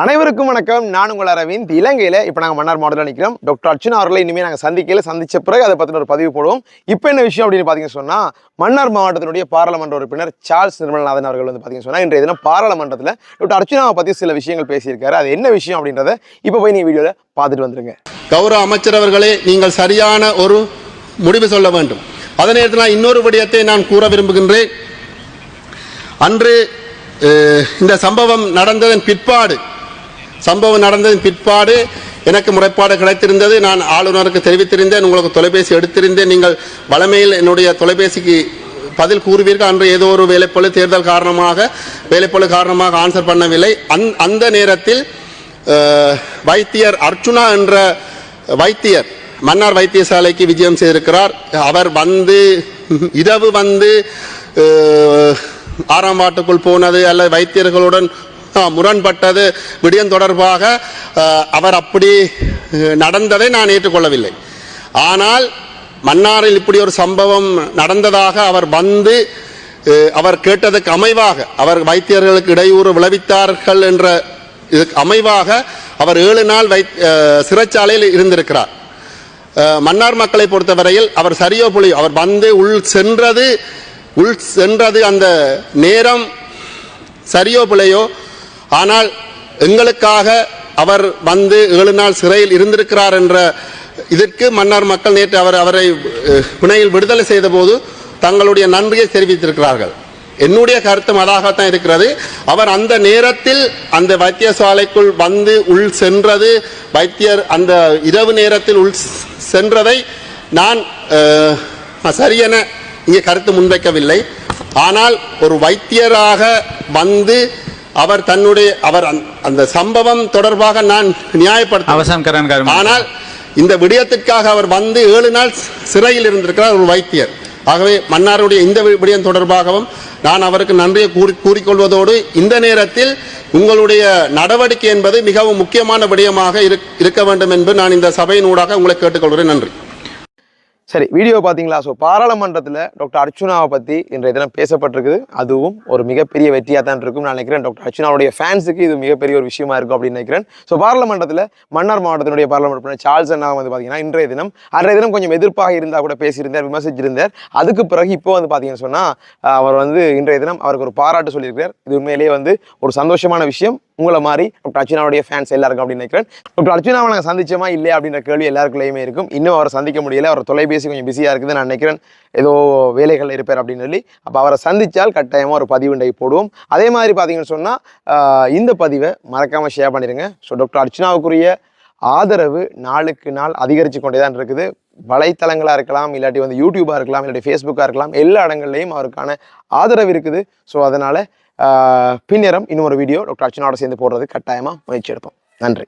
அனைவருக்கும் வணக்கம். நான் உங்கள் அரவிந்த். இலங்கையில் இப்போ நாங்கள் மன்னார் மாவட்டத்தில் நிற்கிறோம் டாக்டர் அர்ச்சனா அவர்களை இனிமேல் நாங்கள் சந்திக்கையில் சந்திச்ச பிறகு அதை பற்றின ஒரு பதிவு போடுவோம். இப்போ என்ன விஷயம் அப்படின்னு பார்த்தீங்கன்னு சொன்னால் மன்னார் மாவட்டத்தினுடைய பாராளுமன்ற உறுப்பினர் சார்ல்ஸ் நிர்மலநாதன் அவர்கள் வந்து பார்த்தீங்கன்னு சொன்னால் இன்றைய தினம் பாராளுமன்றத்தில் டாக்டர் அர்ச்சனாவை பற்றி சில விஷயங்கள் பேசியிருக்காரு. அது என்ன விஷயம் அப்படின்றத இப்போ போய் நீ வீடியோவில் பார்த்துட்டு வந்துருங்க. கௌரவ அமைச்சர் அவர்களே நீங்கள் சரியான ஒரு முடிவு சொல்ல வேண்டும். அதே நேரத்தில் நான் இன்னொரு விடயத்தை நான் கூற விரும்புகின்றேன். அன்று இந்த சம்பவம் நடந்ததன் பிற்பாடு சம்பவம் நடந்ததின் பிற்பாடு எனக்கு முறைப்பாடு கிடைத்திருந்தது. நான் ஆளுநருக்கு தெரிவித்திருந்தேன். உங்களுக்கு தொலைபேசி எடுத்திருந்தேன். நீங்கள் வளமையில் என்னுடைய தொலைபேசிக்கு பதில் கூறுவீர்கள். அன்று ஏதோ ஒரு வேலைப்பழு தேர்தல் காரணமாக வேலைப்பழு காரணமாக ஆன்சர் பண்ணவில்லை. அந் அந்த நேரத்தில் வைத்தியர் அர்ச்சுனா என்ற வைத்தியர் மன்னார் வைத்தியசாலைக்கு விஜயம் செய்திருக்கிறார். அவர் வந்து இரவு வந்து ஆறாம் வாட்டுக்குள் போனது அல்லது வைத்தியர்களுடன் முரண்பட்டது. விடயம் தொடர்பாக அவர் அப்படி நடந்ததை நான் ஏற்றுக்கொள்ளவில்லை. ஆனால் மன்னாரில் இப்படி ஒரு சம்பவம் நடந்ததாக அவர் வந்து அவர் கேட்டதுக்கு அமைவாக அவர் வைத்தியர்களுக்கு இடையூறு விளைவித்தார்கள் என்ற இதுக்கு அமைவாக அவர் ஏழு நாள் வை சிறைச்சாலையில் இருந்திருக்கிறார். மன்னார் மக்களை பொறுத்தவரையில் அவர் சரியோ புலியோ அவர் வந்து உள் சென்றது உள் சென்றது அந்த நேரம் சரியோ பிழையோ ஆனால் எங்களுக்காக அவர் வந்து ஏழு நாள் சிறையில் இருந்திருக்கிறார் என்ற இதற்கு மன்னார் மக்கள் நேற்று அவர் அவரை பிணையில் விடுதலை செய்த போது தங்களுடைய நன்றியை தெரிவித்திருக்கிறார்கள். என்னுடைய கருத்தும் அதாகத்தான் இருக்கிறது. அவர் அந்த நேரத்தில் அந்த வைத்தியசாலைக்குள் வந்து உள் சென்றது வைத்தியர் அந்த இரவு நேரத்தில் உள் சென்றதை நான் சரியென இங்கே கருத்து முன்வைக்கவில்லை. ஆனால் ஒரு வைத்தியராக வந்து அவர் தன்னுடைய அவர் அந்த சம்பவம் தொடர்பாக நான் நியாயப்படுத்த அவசரம் ஆனால் இந்த விடயத்திற்காக அவர் வந்து ஏழு நாள் சிறையில் இருந்திருக்கிறார் ஒரு வைத்தியர். ஆகவே மன்னாருடைய இந்த விடயம் தொடர்பாகவும் நான் அவருக்கு நன்றியை கூறி கூறிக்கொள்வதோடு இந்த நேரத்தில் உங்களுடைய நடவடிக்கை என்பது மிகவும் முக்கியமான விடயமாக இருக்க வேண்டும் என்று நான் இந்த சபையினூடாக உங்களை கேட்டுக்கொள்கிறேன். நன்றி. சரி வீடியோ பார்த்தீங்களா? ஸோ பாராளுமன்றத்தில் டாக்டர் அர்ச்சுனாவை பற்றி இன்றைய தினம் பேசப்பட்டிருக்குது. அதுவும் ஒரு மிகப்பெரிய வெற்றியாக தான் இருக்கும் நான் நினைக்கிறேன். டாக்டர் அர்ச்சுனாவுடைய ஃபேன்ஸுக்கு இது மிகப்பெரிய ஒரு விஷயமா இருக்கும் அப்படின்னு நினைக்கிறேன். ஸோ பாராளுமன்றத்தில் மன்னார் மாவட்டத்தினுடைய பாராளுமன்ற உறுப்பினர் சார்ல்ஸ் அண்ணா வந்து பார்த்தீங்கன்னா இன்றைய தினம் அன்றைய தினம் கொஞ்சம் எதிர்ப்பாக இருந்தால் கூட பேசியிருந்தார் விமர்சிச்சிருந்தார். அதுக்கு பிறகு இப்போ வந்து பார்த்தீங்கன்னு சொன்னால் அவர் வந்து இன்றைய தினம் அவருக்கு ஒரு பாராட்டு சொல்லியிருக்கிறார். இது உண்மையிலேயே வந்து ஒரு சந்தோஷமான விஷயம். உங்களை மாதிரி டாக்டர் அர்ச்சனாவுடைய ஃபேன்ஸ் எல்லாருக்கும் அப்படின்னு நினைக்கிறேன். டாக்டர் அர்ச்சுனாவை நாங்கள் சந்திச்சோமா இல்லையா அப்படின்ற கேள்வி எல்லாருக்குள்ளேயுமே இருக்கும். இன்னும் அவரை சந்திக்க முடியல. அவர் தொலைபேசி கொஞ்சம் பிஸியாக இருக்குது நான் நினைக்கிறேன். ஏதோ வேலைகள் இருப்பார் அப்படின்னு சொல்லி. அப்போ அவரை சந்தித்தால் கட்டாயமாக ஒரு பதிவுண்டை போடுவோம். அதே மாதிரி பார்த்தீங்கன்னு சொன்னால் இந்த பதிவை மறக்காமல் ஷேர் பண்ணிடுங்க ஸோ டாக்டர் அர்ச்சனாவுக்குரிய ஆதரவு நாளுக்கு நாள் அதிகரித்து கொண்டே தான் இருக்குது. வலைத்தளங்களாக இருக்கலாம் இல்லாட்டி வந்து யூடியூபாக இருக்கலாம் இல்லாட்டி ஃபேஸ்புக்காக இருக்கலாம் எல்லா இடங்கள்லையும் அவருக்கான ஆதரவு இருக்குது. ஸோ அதனால் பின்னரம் இன்னும் ஒரு வீடியோ டாக்டர் அர்ச்சனாவோட சேர்ந்து போடுறது கட்டாயமாக முயற்சி எடுப்போம். நன்றி.